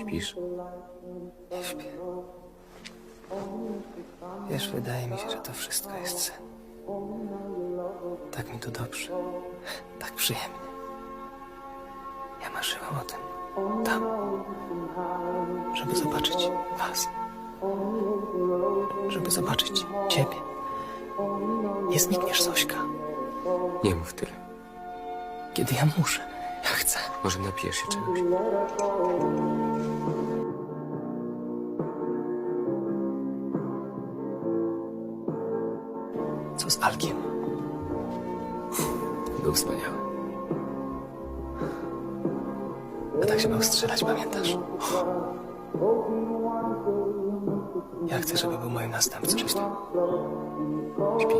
Śpisz? Nie śpię. Wiesz, wydaje mi się, że to wszystko jest sen. Tak mi tu dobrze. Tak przyjemnie. Ja marzyłam o tym. Tam. Żeby zobaczyć was. Żeby zobaczyć ciebie. Nie znikniesz, Zośka. Nie mów tyle. Kiedy ja muszę. Ja chcę. Może napijesz się czegoś? Co z Alkiem? Był wspaniały. A tak się miał strzelać, pamiętasz? Ja chcę, żeby był moim następcą. Śpi.